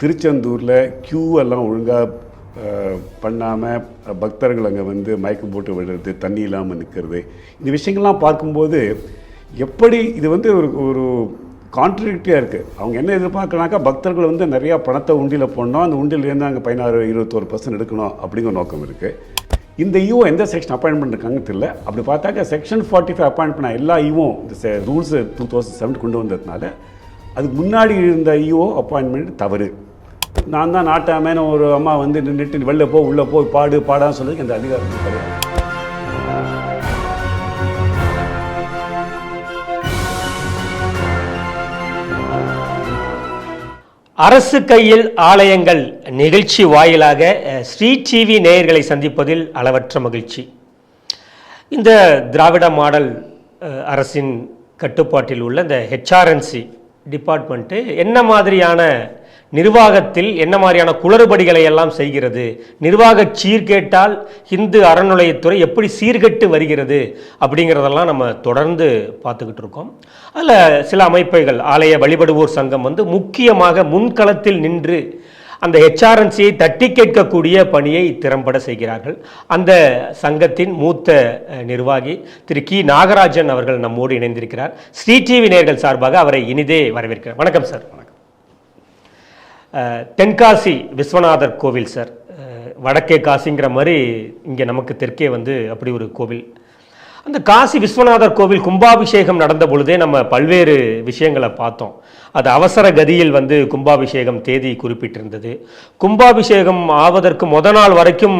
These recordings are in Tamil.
திருச்செந்தூரில் க்யூ எல்லாம் ஒழுங்காக பண்ணாமல் பக்தர்கள் அங்கே வந்து மயக்கம் போட்டு விடுறது தண்ணி இல்லாமல் நிற்கிறது இந்த விஷயங்கள்லாம் பார்க்கும்போது எப்படி இது வந்து ஒரு ஒரு கான்ட்ரடிக்டியாக இருக்குது அவங்க என்ன எதிர்பார்க்கனாக்கா பக்தர்கள் வந்து நிறையா பணத்தை உண்டியில் போடணும். அந்த உண்டியிலேருந்து அங்கே பதினாறு இருபத்தோரு பர்சன்ட் எடுக்கணும் அப்படிங்கிற நோக்கம் இருக்குது இந்த ஈவோ எந்த செக்ஷன் அப்பாயின்மெண்ட் இருக்காங்கன்னு தெரியல. அப்படி பார்த்தாக்க செக்ஷன் ஃபார்ட்டி ஃபைவ் அப்பாயின்ட் பண்ண எல்லா ஈவும் இந்த ரூல்ஸ் டூ தௌசண்ட் செவன் கொண்டு வந்ததுனால அதுக்கு முன்னாடி இருந்த ஈஓ அப்பாயின்மெண்ட் தவறு. நான் தான் நாட்டாமேன ஒரு அம்மா வந்து நின்றுட்டு வெளில போ உள்ளே போய் பாடு பாடான்னு சொல்றதுக்கு அந்த அதிகாரம் கிடையாது. அரசு கையில் ஆலயங்கள் நிகழ்ச்சி வாயிலாக ஸ்ரீ டிவி நேயர்களை சந்திப்பதில் அளவற்ற மகிழ்ச்சி. இந்த திராவிட மாடல் அரசின் கட்டுப்பாட்டில் உள்ள இந்த ஹெச்ஆர்என்சி டிபார்ட்மெண்ட்டு என்ன மாதிரியான நிர்வாகத்தில் என்ன மாதிரியான குளறுபடிகளை எல்லாம் செய்கிறது? நிர்வாக சீர்கேட்டால் இந்து அறநிலையத்துறை எப்படி சீர்கெட்டு வருகிறது? அப்படிங்கிறதெல்லாம் நம்ம தொடர்ந்து பார்த்துக்கிட்டு இருக்கோம். அதில் சில அமைப்புகள் ஆலய வழிபடுவோர் சங்கம் வந்து முக்கியமாக முன்களத்தில் நின்று அந்த ஹெச்ஆர்என்சியை தட்டி கேட்கக்கூடிய பணியை திறம்பட செய்கிறார்கள். அந்த சங்கத்தின் மூத்த நிர்வாகி திரு கி. நாகராஜன் அவர்கள் நம்மோடு இணைந்திருக்கிறார். ஸ்ரீ டிவி நேர்கள் சார்பாக அவரை இனிதே வரவேற்கிறார் வணக்கம் சார். வணக்கம் தென்காசி விஸ்வநாதர் கோவில் சார். வடக்கே காசிங்கிற மாதிரி இங்கே நமக்கு தெற்கே வந்து அப்படி ஒரு கோவில். அந்த காசி விஸ்வநாதர் கோவில் கும்பாபிஷேகம் நடந்த பொழுதே நம்ம பல்வேறு விஷயங்களை பார்த்தோம். அது அவசர கதியில் வந்து கும்பாபிஷேகம் தேதி குறிப்பிட்டிருந்தது. கும்பாபிஷேகம் ஆவதற்கு முத நாள் வரைக்கும்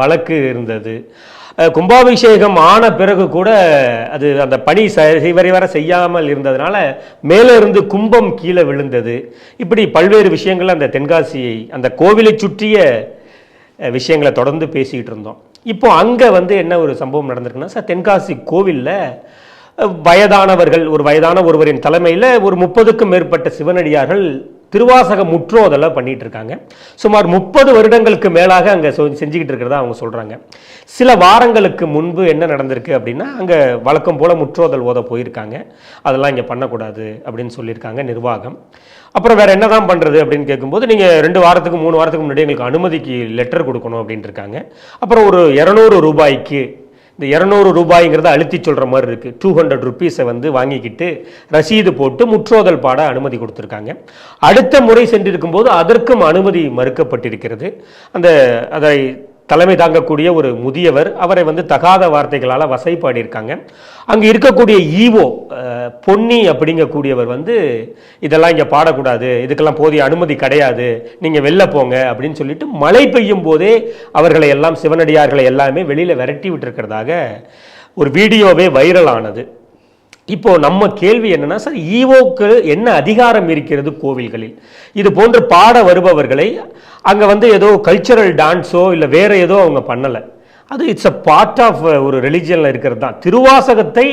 வழக்கு இருந்தது. கும்பாபிஷேகம் ஆன பிறகு கூட அது அந்த பணி சரிவரை வர செய்யாமல் இருந்ததுனால மேலே இருந்து கும்பம் கீழே விழுந்தது. இப்படி பல்வேறு விஷயங்கள் அந்த தென்காசியை அந்த கோவிலை சுற்றிய விஷயங்களை தொடர்ந்து பேசிக்கிட்டு இருந்தோம். இப்போ அங்கே வந்து என்ன ஒரு சம்பவம் நடந்திருக்குன்னா சார் தென்காசி கோவிலில் வயதானவர்கள் ஒரு வயதான ஒருவரின் தலைமையில் ஒரு முப்பதுக்கும் மேற்பட்ட சிவனடியார்கள் திருவாசக முற்றோதலை பண்ணிட்டு இருக்காங்க சுமார் முப்பது வருடங்களுக்கு மேலாக அங்கே செஞ்சுக்கிட்டு இருக்கிறதா அவங்க சொல்கிறாங்க சில வாரங்களுக்கு முன்பு என்ன நடந்திருக்கு அப்படின்னா அங்கே வழக்கம் போல் முற்றோதல் ஓத போயிருக்காங்க. அதெல்லாம் இங்கே பண்ணக்கூடாது அப்படின்னு சொல்லியிருக்காங்க நிர்வாகம். அப்புறம் வேறு என்ன தான் பண்ணுறது அப்படின்னு கேட்கும்போது நீங்கள் ரெண்டு வாரத்துக்கு மூணு வாரத்துக்கு முன்னாடி எங்களுக்கு அனுமதிக்கு லெட்டர் கொடுக்கணும் அப்படின்ட்டு இருக்காங்க. அப்புறம் ஒரு இரநூறு ரூபாய்க்கு இந்த இரநூறு ரூபாய்ங்கிறத அழுத்தி சொல்கிற மாதிரி இருக்குது டூ ஹண்ட்ரட் ருபீஸை வந்து வாங்கிக்கிட்டு ரசீது போட்டு முற்றோதல் பாட அனுமதி கொடுத்துருக்காங்க. அடுத்த முறை சென்றிருக்கும் போது அதற்கும் அனுமதி மறுக்கப்பட்டிருக்கிறது. அந்த அதை தலைமை தாங்கக்கூடிய ஒரு முதியவர் அவரை வந்து தகாத வார்த்தைகளால் வசைப்பாடியிருக்காங்க. அங்கே இருக்கக்கூடிய ஈவோ பொன்னி அப்படிங்கக்கூடியவர் வந்து இதெல்லாம் இங்கே பாடக்கூடாது இதுக்கெல்லாம் போதிய அனுமதி கிடையாது நீங்கள் வெளில போங்க அப்படின்னு சொல்லிட்டு மழை பெய்யும் போதே அவர்களை எல்லாம் சிவனடியார்களை எல்லாமே வெளியில் விரட்டி விட்டுருக்கிறதாக ஒரு வீடியோவே வைரல் ஆனது இப்போ நம்ம கேள்வி என்னன்னா சார் ஈவோக்கு என்ன அதிகாரம் இருக்கிறது கோவில்களில்? இது போன்று பாட வருபவர்களை அங்கே வந்து ஏதோ கல்ச்சரல் டான்ஸோ இல்லை வேற ஏதோ அவங்க பண்ணலை. அது இட்ஸ் அ பார்ட் ஆஃப் ஒரு ரிலிஜியனில் இருக்கிறது தான். திருவாசகத்தை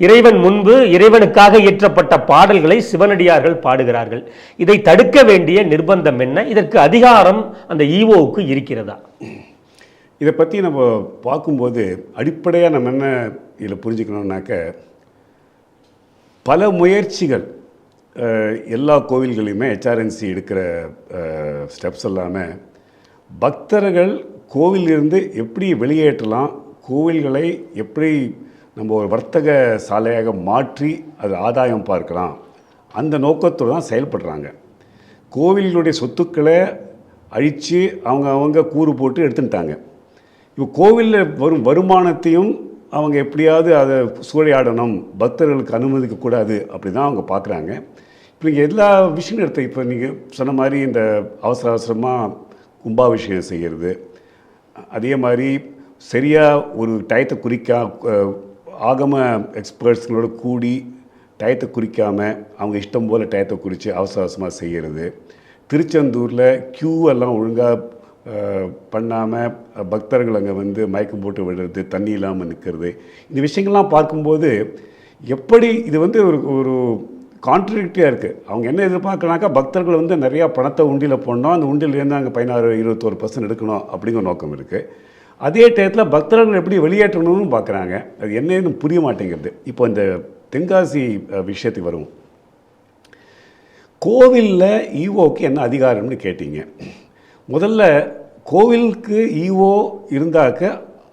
இறைவன் முன்பு இறைவனுக்காக இயற்றப்பட்ட பாடல்களை சிவனடியார்கள் பாடுகிறார்கள். இதை தடுக்க வேண்டிய நிர்பந்தம் என்ன? இதற்கு அதிகாரம் அந்த ஈவோவுக்கு இருக்கிறதா? இதை பற்றி நம்ம பார்க்கும்போது அடிப்படையாக நம்ம என்ன இதில் புரிஞ்சுக்கணுன்னாக்க பல முயற்சிகள் எல்லா கோவில்களையுமே ஹெச்ஆர்என்சி எடுக்கிற ஸ்டெப்ஸ் எல்லாமே பக்தர்கள் கோவிலிருந்து எப்படி வெளியேற்றலாம் கோவில்களை எப்படி நம்ம ஒரு வர்த்தக சாலையாக மாற்றி அது ஆதாயம் பார்க்கலாம் அந்த நோக்கத்தோடு தான் செயல்படுறாங்க. கோவில்களுடைய சொத்துக்களை அழித்து அவங்க அவங்க கூறு போட்டு எடுத்துட்டாங்க. இப்போ கோவிலில் வரும் வருமானத்தையும் அவங்க எப்படியாவது அதை சூழையாடணும் பக்தர்களுக்கு அனுமதிக்கக்கூடாது அப்படி தான் அவங்க பார்க்குறாங்க. இப்போ நீங்கள் எல்லா விஷயம் எடுத்து இப்போ நீங்கள் சொன்ன மாதிரி இந்த அவசர அவசரமாக கும்பாபிஷேகம் செய்கிறது அதே மாதிரி சரியாக ஒரு டயத்தை குறிக்கா ஆகம எக்ஸ்பர்ட்ஸுங்களோட கூடி டயத்தை குறிக்காமல் அவங்க இஷ்டம் போல் டயத்தை குறித்து அவசர அவசரமாக செய்கிறது திருச்செந்தூரில் க்யூ எல்லாம் ஒழுங்காக பண்ணாமல் பக்தர்கள் அங்கே வந்து மயக்கம் போட்டு விடுறது தண்ணி இல்லாமல் நிற்கிறது இந்த விஷயங்கள்லாம் பார்க்கும்போது எப்படி இது வந்து ஒரு ஒரு கான்ட்ரடிக்டியாக இருக்குது அவங்க என்ன எதிர்பார்க்கறாக்கா பக்தர்கள் வந்து நிறையா பணத்தை உண்டியில் போடணும். அந்த உண்டியிலேருந்து அங்கே பதினாறு இருபத்தோரு பர்சன்ட் எடுக்கணும் அப்படிங்கிற நோக்கம் இருக்குது அதே டயத்தில் பக்தர்கள் எப்படி வெளியேற்றணும்னு பார்க்குறாங்க. அது என்னன்னு புரிய மாட்டேங்கிறது இப்போ இந்த தென்காசி விஷயத்துக்கு வருவோம். கோவிலில் ஈஓக்கு என்ன அதிகாரம்னு கேட்டீங்க. முதல்ல கோவிலுக்கு ஈஓ இருந்தாக்க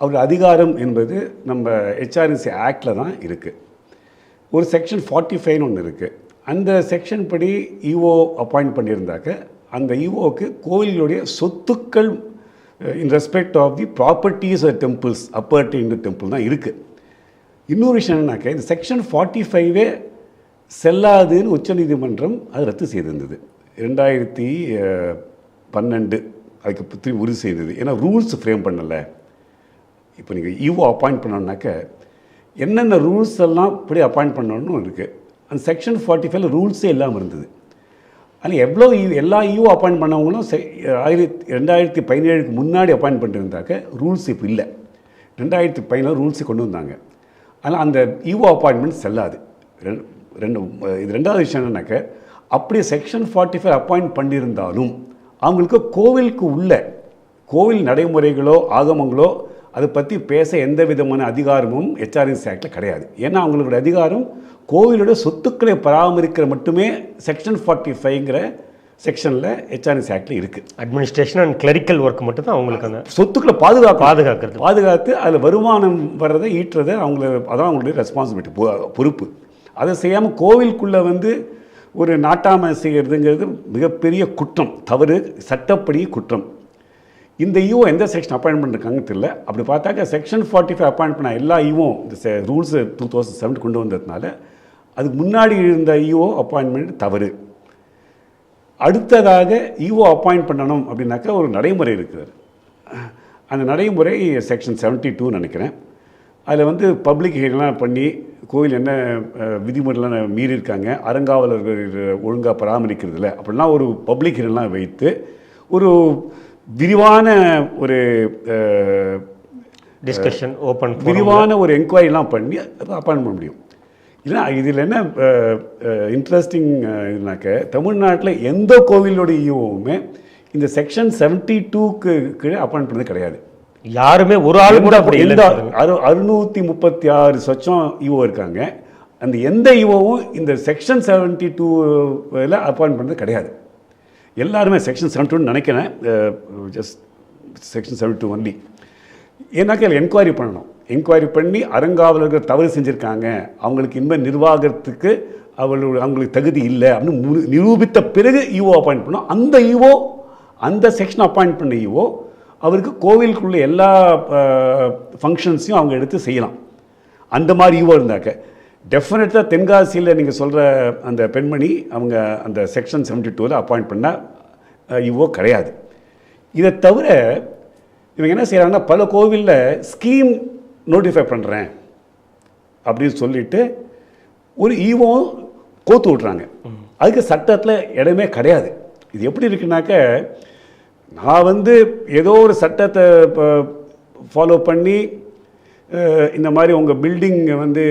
அவர் அதிகாரம் என்பது நம்ம ஹெச்ஆர்என்சி ஆக்டில் தான் இருக்குது ஒரு செக்ஷன் ஃபார்ட்டி ஃபைவ்னு ஒன்று இருக்குது அந்த செக்ஷன் படி இஓ அப்பாயிண்ட் பண்ணியிருந்தாக்க அந்த e ஈஓக்கு கோவில்களுடைய சொத்துக்கள் in respect of the properties temples அப்பர்டி இந்த டெம்பிள் தான் இருக்குது இன்னொரு விஷயம் என்னன்னாக்க இந்த செக்ஷன் ஃபார்ட்டி ஃபைவே செல்லாதுன்னு உச்சநீதிமன்றம் அது ரத்து செய்திருந்தது. ரெண்டாயிரத்தி பன்னெண்டு. அதுக்கு திரும்பி உறுதி செய்தது. ஏன்னா ரூல்ஸ் ஃப்ரேம் பண்ணலை. இப்போ நீங்கள் ஈவோ அப்பாயிண்ட் பண்ணோன்னாக்க என்னென்ன ரூல்ஸ் எல்லாம் இப்படி அப்பாயிண்ட் பண்ணணும்னு இருக்குது அந்த செக்ஷன் ஃபார்ட்டி ஃபைவ்ல ரூல்ஸே இல்லாமல் இருந்தது ஆனால் எவ்வளோ எல்லா ஈவோ அப்பாயிண்ட் பண்ணவங்களும் செ- ஆயிரத்தி ரெண்டாயிரத்தி பதினேழுக்கு முன்னாடி அப்பாயிண்ட் பண்ணிருந்தாக்க ரூல்ஸ் இப்போ இல்லை. ரெண்டாயிரத்தி பதினேழு ரூல்ஸை கொண்டு வந்தாங்க. ஆனால் அந்த ஈவோ அப்பாயின்மெண்ட் செல்லாது. ரெண்டு ரெண்டு இது ரெண்டாவது விஷயம் என்னன்னாக்க அப்படியே செக்ஷன் ஃபார்ட்டி ஃபைவ் அப்பாயிண்ட் பண்ணியிருந்தாலும் அவங்களுக்கு கோவிலுக்கு உள்ள கோவில் நடைமுறைகளோ ஆகமங்களோ அதை பற்றி பேச எந்த விதமான அதிகாரமும் ஹெச்ஆர்என்சி ஆக்டில் கிடையாது. ஏன்னா அவங்களோட அதிகாரம் கோவிலோட சொத்துக்களை பராமரிக்கிற மட்டுமே செக்ஷன் ஃபார்ட்டி ஃபைவ்ங்கிற செக்ஷனில் ஹெச்ஆர்என்சி ஆக்டில் இருக்குது அட்மினிஸ்ட்ரேஷன் அண்ட் கிளரிக்கல் ஒர்க் மட்டும் தான் அவங்களுக்கு அந்த சொத்துக்களை பாதுகாக்க பாதுகாக்கிறது. பாதுகாத்து அதில் வருமானம் வர்றதை ஈட்டுறதை அவங்கள அதான் அவங்களுடைய ரெஸ்பான்சிபிலிட்டி பொறுப்பு. அதை செய்யாமல் கோவிலுக்குள்ளே வந்து ஒரு நாட்டாமை செய்கிறதுங்கிறது மிகப்பெரிய குற்றம். தவறு சட்டப்படி குற்றம். இந்த ஈவோ எந்த செக்ஷன் அப்பாயின்ட் பண்ணிருக்காங்கன்னு தெரியல. அப்படி பார்த்தாக்க செக்ஷன் ஃபார்ட்டி ஃபைவ் அப்பாயிண்ட் பண்ண எல்லா ஈவோ இந்த ரூல்ஸ் டூ தௌசண்ட் செவன் கொண்டு வந்ததுனால அதுக்கு முன்னாடி இருந்த ஈஓ அப்பாயின்மெண்ட் தவறு. அடுத்ததாக ஈஓ அப்பாயிண்ட் பண்ணணும் அப்படின்னாக்கா ஒரு நடைமுறை இருக்குது. அந்த நடைமுறை செக்ஷன் செவன்ட்டி டூ நினைக்கிறேன். அதில் வந்து பப்ளிக் ஹியரிங்லாம் பண்ணி கோவில் என்ன விதிமுறைலாம் மீறி இருக்காங்க அறங்காவலர்கள் ஒழுங்காக பராமரிக்கிறதில்ல அப்படிலாம் ஒரு பப்ளிக் ஹியரிங்லாம் வைத்து ஒரு விரிவான ஒரு டிஸ்கஷன் ஓப்பன் விரிவான ஒரு என்கொயரிலாம் பண்ணி அதை அப்பாயின்ட் பண்ண முடியும். இல்லைனா இதில் என்ன இன்ட்ரெஸ்டிங் இதுனாக்க தமிழ்நாட்டில் எந்த கோவிலோடைய ஈவோவுமே இந்த செக்ஷன் செவன்ட்டி டூக்கு கீழே அப்பாயின்ட் பண்ணது கிடையாது. யாருமே ஒரு ஆள் கூட அப்படி இல்லை அறு அறுநூற்றி முப்பத்தி ஆறு சொச்சம் ஈஓ இருக்காங்க. அந்த எந்த ஈஓவும் இந்த செக்ஷன் செவன்ட்டி டூவில் அப்பாயின்ட் பண்ணது கிடையாது. எல்லாருமே செக்ஷன் செவன்டி டூன்னு நினைக்கிறேன். Just section seventy two only ஏன்னாக்க enquiry பண்ணணும். என்கொயரி பண்ணி அறங்காவலர்கள் தவறு செஞ்சுருக்காங்க. அவங்களுக்கு இனிமேல் நிர்வாகத்துக்கு அவங்களோட அவங்களுக்கு தகுதி இல்லை அப்படின்னு நிரூபித்த பிறகு ஈஓ அப்பாயிண்ட் பண்ணோம் அந்த ஈஓ அந்த செக்ஷன் அப்பாயிண்ட் பண்ண ஈஓ அவருக்கு கோவிலுக்குள்ள எல்லா ஃபங்க்ஷன்ஸையும் அவங்க எடுத்து செய்யலாம். அந்த மாதிரி ஈவோ இருந்தாக்க டெஃபினட்டாக தென்காசியில் நீங்கள் சொல்கிற அந்த பெண்மணி அவங்க அந்த செக்ஷன் செவன்டி டூவில் அப்பாயிண்ட் பண்ண ஈவோ கிடையாது. இதை தவிர இவங்க என்ன செய்கிறாங்கன்னா பல கோவிலில் ஸ்கீம் நோட்டிஃபை பண்ணுறேன் அப்படின்னு சொல்லிட்டு ஒரு ஈவோ கோத்து விட்றாங்க அதுக்கு சட்டத்தில் இடமே கிடையாது. இது எப்படி இருக்குனாக்க நான் வந்து ஏதோ ஒரு சட்டத்தை இப்போ ஃபாலோ பண்ணி இந்த மாதிரி உங்கள் பில்டிங் வந்து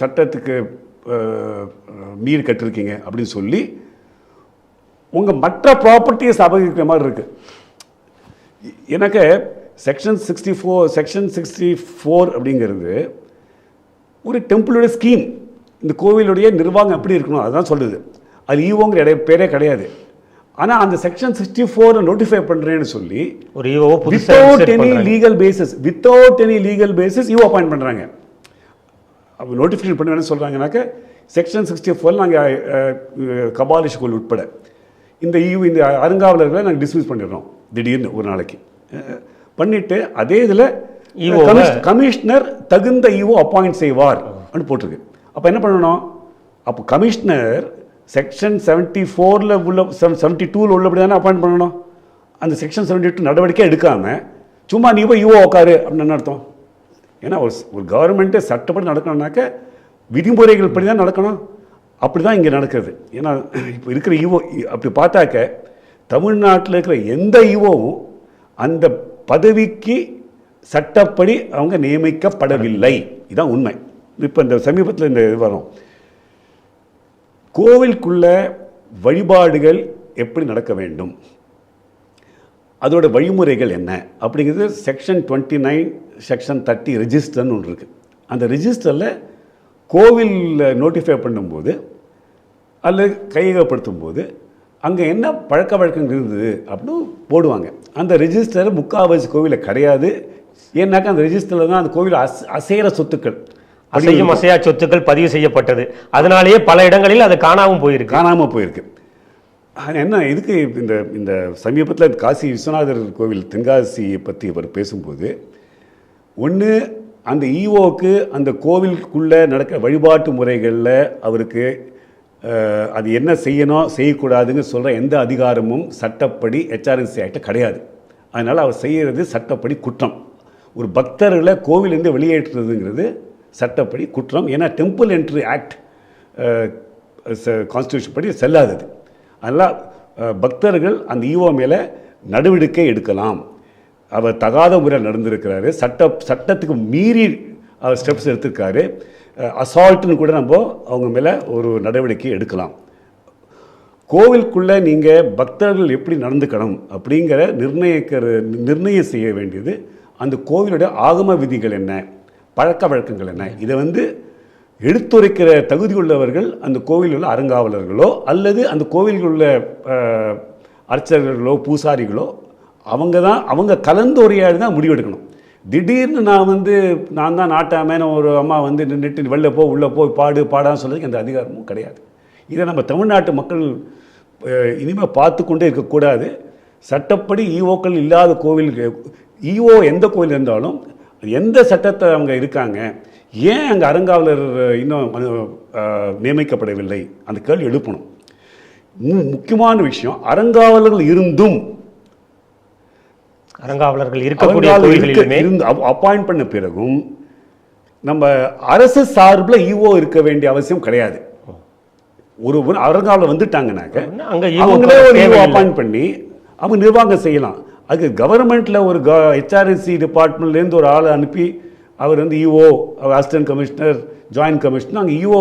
சட்டத்துக்கு அஹ், மீறி கட்டிருக்கீங்க அப்படின்னு சொல்லி உங்கள் மற்ற ப்ராப்பர்ட்டியை சபகிக்கிற மாதிரி இருக்குது எனக்கு section sixty four section sixty four அப்படிங்கிறது ஒரு டெம்பிளுடைய ஸ்கீம் இந்த கோவிலுடைய நிர்வாகம் எப்படி இருக்கணும் அதுதான் சொல்லுது அது e ஈவோங்கிற இடைய பேரே கிடையாது. ஆனால் அந்த செக்ஷன் சிக்ஸ்டி ஃபோரை நோட்டிஃபை பண்ணுறேன்னு சொல்லி ஒரு without any. Legal basis without any legal basis EO appoint பண்ணுறாங்க அப்போ நோட்டிஃபிகேஷன் பண்ண என்ன சொல்கிறாங்கனாக்க செக்ஷன் சிக்ஸ்டி ஃபோர் நாங்கள் கபாலி ஸ்கூல் உட்பட இந்த ஈவு இந்த அருங்காவலர்களை நாங்கள் டிஸ்மிஸ் பண்ணிடுறோம் திடீர்னு ஒரு நாளைக்கு. அஹ், பண்ணிட்டு அதே இதில் கமிஷனர் தகுந்த ஈவோ அப்பாயிண்ட் செய்வார் அப்படின்னு போட்டிருக்கு. அப்போ என்ன பண்ணணும்? அப்போ கமிஷனர் செக்ஷன் செவன்ட்டி ஃபோரில் உள்ள செவன்ட்டி டூவில் உள்ளபடி தானே அப்பாயிண்ட் பண்ணணும்? அந்த செக்ஷன் செவன்ட்டி டூ நடவடிக்கை எடுக்காமல் சும்மா நீ போய் யூஓ உட்காரு அப்படின்னு என்ன அர்த்தம்? ஏன்னா ஒரு ஒரு கவர்மெண்ட்டு சட்டப்படி நடக்கணும்னாக்க விதிமுறைகள் படி தான் நடக்கணும். அப்படி தான் இங்கே நடக்குது. ஏன்னா இப்போ இருக்கிற ஈவோ அப்படி பார்த்தாக்க தமிழ்நாட்டில் இருக்கிற எந்த ஈவோவும் அந்த பதவிக்கு சட்டப்படி அவங்க நியமிக்கப்படவில்லை. இதுதான் உண்மை. இப்போ இந்த சமீபத்தில் இந்த இது வரும். கோவிலுக்குள்ள வழிபாடுகள் எப்படி நடக்க வேண்டும்? அதோட வழிமுறைகள் என்ன? அப்படிங்கிறது section twenty nine section thirty ரெஜிஸ்டர்னு ஒன்று இருக்குது அந்த ரெஜிஸ்டரில் கோவிலில் நோட்டிஃபை பண்ணும்போது அல்லது கையகப்படுத்தும் போது அங்கே என்ன பழக்க வழக்கங்கள் இருந்தது அப்படின்னு போடுவாங்க. அந்த ரிஜிஸ்டர் முக்காவாசி கோவிலில் கிடையாது. ஏன்னாக்கா அந்த ரெஜிஸ்டரில் தான் அந்த கோவில் அஸ் அசைகிற சொத்துக்கள். அசையும் அசையா சொத்துக்கள் பதிவு செய்யப்பட்டது. அதனாலேயே பல இடங்களில் அது காணாமல் போயிருக்கு. காணாமல் போயிருக்கு. என்ன இதுக்கு இந்த இந்த சமீபத்தில் காசி விஸ்வநாதர் கோவில் தென்காசியை பற்றி அவர் பேசும்போது ஒன்று அந்த ஈவோக்கு அந்த கோவிலுக்குள்ளே நடக்க வழிபாட்டு முறைகளில் அவருக்கு அது என்ன செய்யணும் செய்யக்கூடாதுன்னு சொல்கிற எந்த அதிகாரமும் சட்டப்படி ஹெச்ஆர்என்சி ஆக்டில் கிடையாது. அதனால் அவர் செய்கிறது சட்டப்படி குற்றம். ஒரு பக்தர்களை கோவிலிருந்து வெளியேற்றுறதுங்கிறது சட்டப்படி குற்றம் ஏன்னா டெம்பிள் என்ட்ரி ஆக்ட் கான்ஸ்டியூஷன் படி செல்லாதது. அதனால் பக்தர்கள் அந்த ஈவோ மேலே நடவடிக்கை எடுக்கலாம். அவர் தகாத முறையில் நடந்திருக்கிறாரு. சட்ட சட்டத்துக்கு மீறி அவர் ஸ்டெப்ஸ் எடுத்திருக்காரு. அசால்ட்டுன்னு கூட நம்ம அவங்க மேலே ஒரு நடவடிக்கை எடுக்கலாம். கோவிலுக்குள்ளே நீங்கள் பக்தர்கள் எப்படி நடந்துக்கணும் அப்படிங்கிற நிர்ணயிக்கிற நிர்ணயம் செய்ய வேண்டியது அந்த கோவிலுடைய ஆகம விதிகள் என்ன? பழக்க வழக்கங்கள் என்ன? இதை வந்து எடுத்துரைக்கிற தகுதியுள்ளவர்கள் அந்த கோவிலில் உள்ள அறங்காவலர்களோ அல்லது அந்த கோவிலில் உள்ள அர்ச்சகர்களோ பூசாரிகளோ அவங்க தான் அவங்க கலந்துரையாடி தான் முடிவெடுக்கணும் திடீர்னு நான் வந்து நான் தான் நாட்டாமேன ஒரு அம்மா வந்து நின்றுட்டு வெளில போ உள்ளே போய் பாடு பாடான்னு சொல்கிறதுக்கு எந்த அதிகாரமும் கிடையாது. இதை நம்ம தமிழ்நாட்டு மக்கள் இனிமேல் பார்த்து கொண்டே இருக்கக்கூடாது. சட்டப்படி ஈஓக்கள் இல்லாத கோவில் ஈஓ எந்த கோவில் இருந்தாலும் எந்த சட்டத்தை அவங்க இருக்காங்க? ஏன் அங்கே அறங்காவலர் இன்னும் நியமிக்கப்படவில்லை? அந்த கேள்வி எழுப்பணும். முக்கியமான விஷயம் அறங்காவலர்கள் இருந்தும் அறங்காவலர்கள் இருக்கக்கூடிய இருந்து அப்பாயிண்ட் பண்ண பிறகும் நம்ம அரசு சார்பில் ஈஓ இருக்க வேண்டிய அவசியம் கிடையாது. ஒரு அறங்காவலர் வந்துட்டாங்கனாக்க அங்க ஈஓ அவங்களே ஒரு ஈஓ. அப்பாயிண்ட் பண்ணி அவங்க நிர்வாகம் செய்யலாம். அதுக்கு கவர்மெண்ட்ல ஒரு ஹெச்ஆர்எஸ்சி டிபார்ட்மெண்ட்லேருந்து ஒரு ஆளை அனுப்பி அவர் வந்து EO assistant commissioner joint commissioner அங்கே இஓ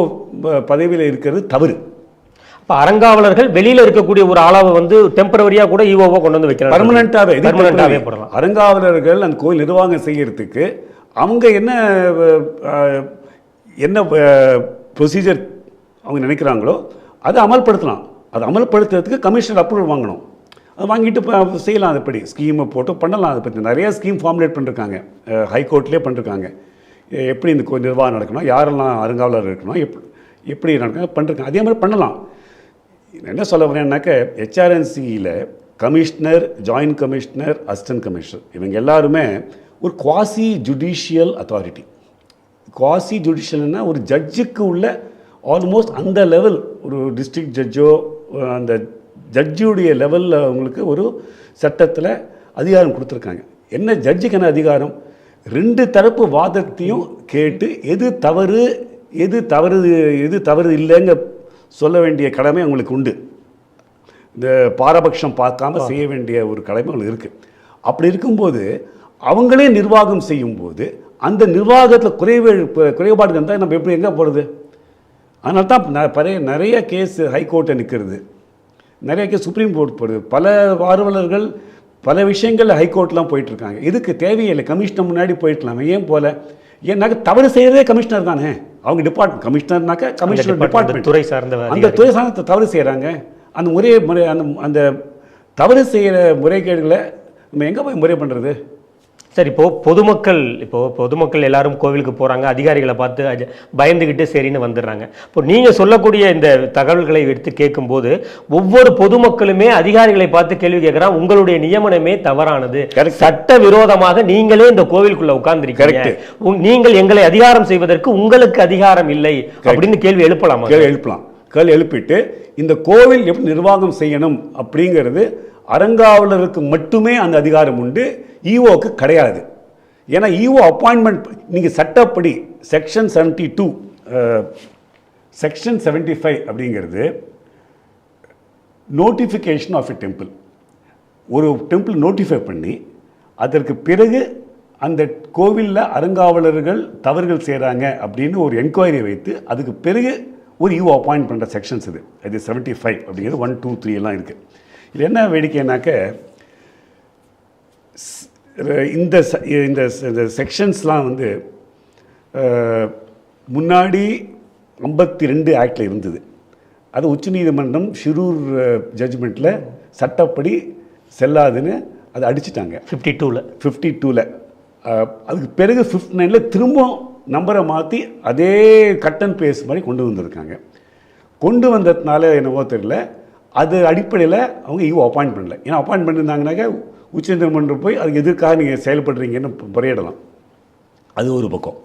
பதவியில் இருக்கிறது தவறு. அப்ப அறங்காவலர்கள் வெளியில இருக்கக்கூடிய ஒரு ஆளாவை வந்து டெம்பரவரியா கூட ஈவோவா கொண்டு வந்து வைக்கிறாங்க பர்மனண்டாகவே பர்மனண்டாவே போடலாம். அறங்காவலர்கள் அந்த கோயில் நிர்வாகம் செய்யறதுக்கு அவங்க என்ன என்ன ப்ரொசீஜர் அவங்க நினைக்கிறாங்களோ அதை அமல்படுத்தலாம். அதை அமல்படுத்துறதுக்கு கமிஷனர் அப்ரூவல் வாங்கணும். அது வாங்கிட்டு இப்போ செய்யலாம் அதுபடி ஸ்கீமை போட்டு பண்ணலாம் அதை பற்றி நிறையா ஸ்கீம் ஃபார்முலேட் பண்ணிருக்காங்க. ஹைகோர்ட்லேயே பண்ணிருக்காங்க. எப்படி இந்த நிர்வாகம் நடக்கணும்? யாரெல்லாம் அருங்காவலர் இருக்கணும்? எப் எப்படி நடக்கணும்? பண்ணிருக்காங்க. அதே மாதிரி பண்ணலாம். என்ன சொல்ல வரேன்னாக்க ஹெச்ஆர்என்சியில் commissioner joint commissioner assistant commissioner இவங்க எல்லாருமே ஒரு குவாசி ஜுடிஷியல் அத்தாரிட்டி குவாசி ஜுடிஷியல்னா ஒரு ஜட்ஜுக்கு உள்ள ஆல்மோஸ்ட் அந்த லெவல் ஒரு டிஸ்ட்ரிக்ட் ஜட்ஜோ அந்த ஜட்ஜுடைய லெவலில் அவங்களுக்கு ஒரு சட்டத்தில் அதிகாரம் கொடுத்துருக்காங்க. என்ன ஜட்ஜுக்கு என்ன அதிகாரம்? ரெண்டு தரப்பு வாதத்தையும் கேட்டு எது தவறு எது தவறு எது தவறு இல்லைங்க சொல்ல வேண்டிய கடமை அவங்களுக்கு உண்டு. இந்த பாரபட்சம் பார்க்காம செய்ய வேண்டிய ஒரு கடமை அவங்களுக்கு இருக்குது அப்படி இருக்கும்போது அவங்களே நிர்வாகம் செய்யும்போது அந்த நிர்வாகத்தில் குறைவு குறைபாடு இருந்தால் நம்ம எப்படி எங்கே போகிறது அதனால தான் ந- பழைய நிறைய கேஸ் ஹைகோர்ட்டை நிற்கிறது நிறைய கேஸ் சுப்ரீம் கோர்ட் போடுது. பல ஆர்வலர்கள் பல விஷயங்கள் ஹைகோர்ட்லாம் போயிட்டுருக்காங்க. இதுக்கு தேவையில்லை. கமிஷனர் முன்னாடி போயிட்டலாமே ஏன் போல? ஏன்னாக்க தவறு செய்கிறதே கமிஷனர் தானே. அவங்க டிபார்ட்மெண்ட் கமிஷனர்னாக்க கமிஷனர் டிபார்ட்மெண்ட் துறை சார்ந்த அந்த துறை சார்ந்த தவறு செய்கிறாங்க அந்த முறையை முறை அந்த அந்த தவறு செய்கிற முறைகேடுகளை நம்ம எங்கே போய் முறை பண்ணுறது சரி இப்போ பொதுமக்கள் இப்போ பொதுமக்கள் எல்லாரும் கோவிலுக்கு போறாங்க அதிகாரிகளை பார்த்து பயந்துகிட்டு சரின்னு வந்துடுறாங்க. இப்போ நீங்க சொல்லக்கூடிய இந்த தகவல்களை எடுத்து கேட்கும்போது ஒவ்வொரு பொதுமக்களுமே அதிகாரிகளை பார்த்து கேள்வி கேட்கிறான் உங்களுடைய நியமனமே தவறானது. சட்ட விரோதமாக நீங்களே இந்த கோவிலுக்குள்ள உட்கார்ந்திருக்கீங்க. நீங்கள் எங்களை அதிகாரம் செய்வதற்கு உங்களுக்கு அதிகாரம் இல்லை அப்படின்னு கேள்வி எழுப்பலாமா? கேள்வி எழுப்பலாம். கேள்வி எழுப்பிட்டு இந்த கோவில் எப்படி நிர்வாகம் செய்யணும் அப்படிங்கிறது அறங்காவலருக்கு மட்டுமே அந்த அதிகாரம் உண்டு. இஓக்கு கிடையாது. ஏன்னா இஓ அப்பாயின்மெண்ட் நீங்கள் சட்டப்படி section seventy two section seventy five அப்படிங்கிறது நோட்டிஃபிகேஷன் ஆஃப் எ டெம்பிள் ஒரு டெம்பிள் நோட்டிஃபை பண்ணி அதற்கு பிறகு அந்த கோவிலில் அறங்காவலர்கள் தவறுகள் செய்கிறாங்க அப்படின்னு ஒரு என்கொயரி வைத்து அதுக்கு பிறகு ஒரு யூ அப்பாயிண்ட் பண்ணுற செக்ஷன்ஸ் இது. அது செவன்ட்டி ஃபைவ் அப்படிங்கிறது ஒன் டூ த்ரீ எல்லாம் இருக்குது இது என்ன வேடிக்கைனாக்க ஸ்- இந்த ச- இந்த இந்த செக்ஷன்ஸ்லாம் வந்து முன்னாடி ஐம்பத்தி ரெண்டு ஆக்டில் இருந்தது. அது உச்சநீதிமன்றம் ஷிரூர் ஜட்ஜ்மெண்ட்டில் சட்டப்படி செல்லாதுன்னு அதை அடிச்சிட்டாங்க. ஃபிஃப்டி டூவில் ஃபிஃப்டி டூவில் அதுக்கு பிறகு ஃபிஃப்டி நைனில் திரும்பவும் நம்பரை மாற்றி அதே கட் அண்ட் பேஸ் மாதிரி கொண்டு வந்திருக்காங்க. கொண்டு வந்ததுனால என்னவோ தெரியல. அது அடிப்படையில் அவங்க ஈவோ அப்பாயிண்ட் பண்ணல. ஏன்னா அப்பாயிண்ட் பண்ணியிருந்தாங்கனாக்கா உச்சநீதிமன்றம் போய் அதுக்கு எதுக்காக நீங்கள் செயல்படுறீங்கன்னு முறையிடலாம். அது ஒரு பக்கம்.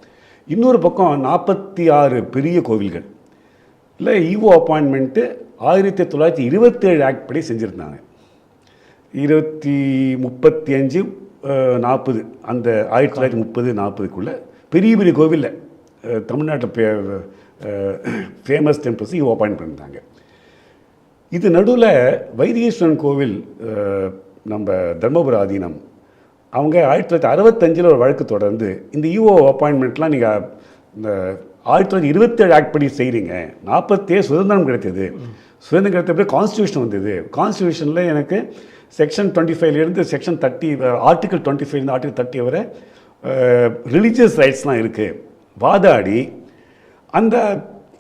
இன்னொரு பக்கம் நாற்பத்தி ஆறு பெரிய கோவில்கள். இல்லை ஈவோ அப்பாயின்மெண்ட்டு ஆயிரத்தி தொள்ளாயிரத்தி இருபத்தேழு ஆக்ட் படி செஞ்சுருந்தாங்க. இருபத்தி முப்பத்தி அஞ்சு நாற்பது அந்த ஆயிரத்தி தொள்ளாயிரத்தி முப்பது நாற்பதுக்குள்ளே பெரிய பெரிய கோவிலில் தமிழ்நாட்டில் ஃபேமஸ் டெம்பிள்ஸ் ஈவோ அப்பாயின் பண்ணியிருந்தாங்க இது நடுவில் வைத்தீஸ்வரன் கோவில் நம்ம தர்மபுர ஆதீனம் அவங்க ஆயிரத்தி தொள்ளாயிரத்தி அறுபத்தஞ்சில் ஒரு வழக்கு தொடர்ந்து இந்த இஓ அப்பாயின்மெண்ட்லாம் நீங்கள் இந்த ஆயிரத்தி தொள்ளாயிரத்தி இருபத்தேழு ஆக்ட் படி செய்கிறீங்க நாற்பத்தேழு சுதந்திரம் கிடைத்தது. சுதந்திரம் கிடைத்த பிறகு கான்ஸ்டியூஷன் வந்தது. கான்ஸ்டியூஷனில் எனக்கு செக்ஷன் டுவெண்ட்டி ஃபைவ்லேருந்து செக்ஷன் தேர்ட்டி ஆர்டிகல் டுவெண்ட்டி ஃபைவ்லேருந்து ஆர்டிகல் தேர்ட்டி வரை ரிலீஜியஸ் ரைட்ஸ்லாம் இருக்குது வாதாடி அந்த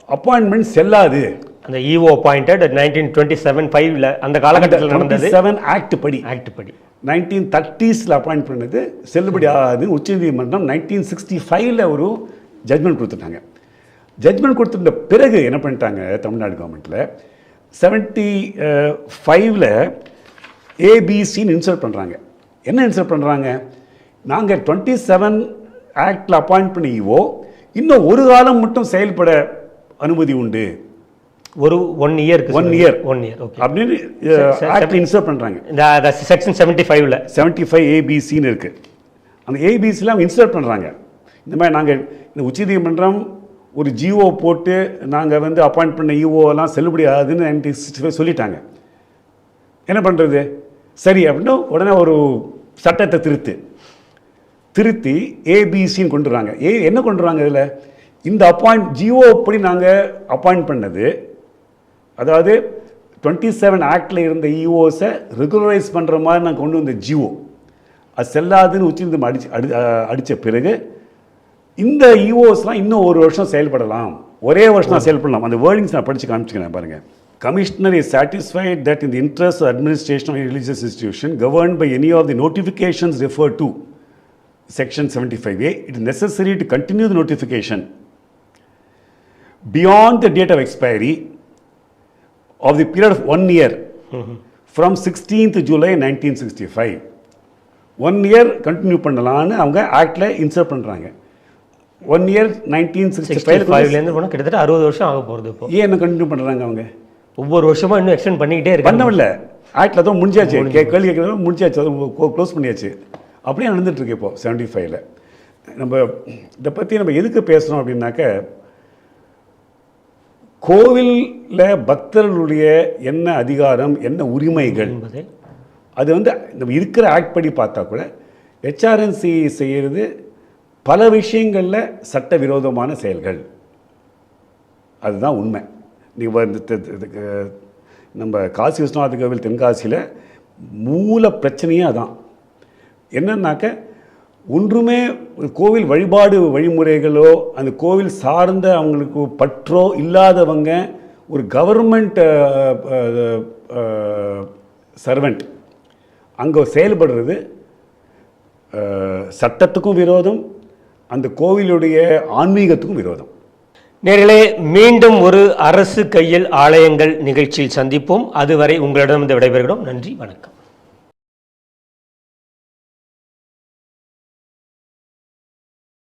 அப்பாயின்மெண்ட் செல்லாது. அந்த EO appointed nineteen twenty seven ஃபைவ்ல அந்த காலகட்டத்தில் நடந்தது. செவன் ஆக்ட் படி. ஆக்ட் படி. நைன்டீன் தேர்ட்டிஸில் அப்பாயிண்ட் பண்ணது. செல்லுபடி ஆகாது. உச்சநீதிமன்றம் நைன்டீன் சிக்ஸ்டி ஃபைவ்ல ஒரு ஜட்மெண்ட் கொடுத்துட்டாங்க. ஜட்மெண்ட் கொடுத்துட்ட பிறகு என்ன பண்ணிட்டாங்க தமிழ்நாடு கவர்மெண்ட்டில் செவன்ட்டி ஃபைவ்ல ஏபிசின்னு இன்சர்ட் பண்ணுறாங்க என்ன இன்சர்ட் பண்ணுறாங்க நாங்கள் டுவெண்ட்டி செவன் ஆக்டில் அப்பாயிண்ட் பண்ணிவோ இன்னும் ஒரு காலம் மட்டும் செயல்பட அனுமதி உண்டு. ஒரு ஒன் இயருக்கு One year. One year okay அப்படின்னு ஆக்டில் இன்சர்ட் பண்ணுறாங்க இந்த செக்ஷன் செவன்ட்டி ஃபைவ்ல செவன்ட்டி ஃபைவ் ஏபிசின்னு இருக்குது அந்த ஏபிசியில் அவங்க இன்ஸ்டால் பண்ணுறாங்க இந்த மாதிரி நாங்கள் இந்த உச்சநீதிமன்றம் ஒரு ஜிஓ போட்டு நாங்கள் வந்து அப்பாயிண்ட் பண்ண இஓலாம் செல்லுபடி ஆகுதுன்னு நைன்டீன் சிக்ஸ்டி ஃபைவ் சொல்லிட்டாங்க. என்ன பண்ணுறது சரி அப்படின்னா உடனே ஒரு சட்டத்தை திருத்து. திருத்தி ஏபிசின்னு கொண்டு வராங்க ஏ என்ன கொண்டு வராங்க இதில்? இந்த அப்பாயிண்ட் ஜிஓ படி நாங்கள் அப்பாயிண்ட் பண்ணது அதாவது டுவெண்ட்டி செவன் ஆக்டில் இருந்த இஓஸை ரெகுலரைஸ் பண்ணுற மாதிரி நான் கொண்டு வந்த ஜிஓ அது செல்லாதுன்னு உச்சநீதிமன்றம் அடிச்சு அடி அடித்த பிறகு இந்த இஓஸ்லாம் இன்னும் ஒரு வருஷம் செயல்படலாம். ஒரே வருஷம் நான் செயல்படலாம். அந்த வேர்டிங்ஸ் நான் படித்து காமிச்சிக்கிறேன் பாருங்கள் commissioner is satisfied that in interest administration of religious institution govern by any of the notifications refer to section 75A, it is necessary to continue the notification. Beyond the date of expiry of the period of one year from 16th July 1965. One year continue பண்ணலான்னு அவங்க ஆக்டில் இன்சர்ட் பண்ணுறாங்க one year nineteen sixty sixty five ஃபைவ்லேருந்து போனால் கிட்டத்தட்ட அறுபது வருஷம் ஆக போகிறது இப்போ. ஏன் என்ன கண்டினியூ பண்ணுறாங்க அவங்க? ஒவ்வொரு வருஷமும் இன்னும் எக்ஸ்டெண்ட் பண்ணிக்கிட்டே இருக்கு பண்ணவில்லை. ஆக்டில் தான் முடிஞ்சாச்சு. கே கேள்வி கேட்குறது முடிஞ்சாச்சு. அது க்ளோஸ் பண்ணியாச்சு. அப்படியே நடந்துட்டு இருக்கு இப்போ செவன்டி ஃபைவ்ல நம்ம இதை பற்றி நம்ம எதுக்கு பேசுகிறோம் அப்படின்னாக்க கோவிலில் பக்தர்களுடைய என்ன அதிகாரம் என்ன உரிமைகள்? அது வந்து நம்ம இருக்கிற ஆக்ட் படி பார்த்தா கூட ஹெச்ஆர்என்சி செய்கிறது பல விஷயங்களில் சட்டவிரோதமான செயல்கள். அதுதான் உண்மை. நீங்கள் நம்ம காசி விஸ்வநாத கோவில் தென்காசியில் மூல பிரச்சனையே அதான். என்னன்னாக்க ஒன்றுமே ஒரு கோவில் வழிபாடு வழிமுறைகளோ அந்த கோவில் சார்ந்த அவங்களுக்கு பற்றோ இல்லாதவங்க ஒரு கவர்மெண்ட் சர்வெண்ட் அங்கே செயல்படுறது சட்டத்துக்கும் விரோதம் அந்த கோவிலுடைய ஆன்மீகத்துக்கும் விரோதம். நேர்களே மீண்டும் ஒரு அரசு கையில் ஆலயங்கள் நிகழ்ச்சியில் சந்திப்போம். அதுவரை உங்களிடம் விடைபெறுகிறோம். நன்றி வணக்கம்.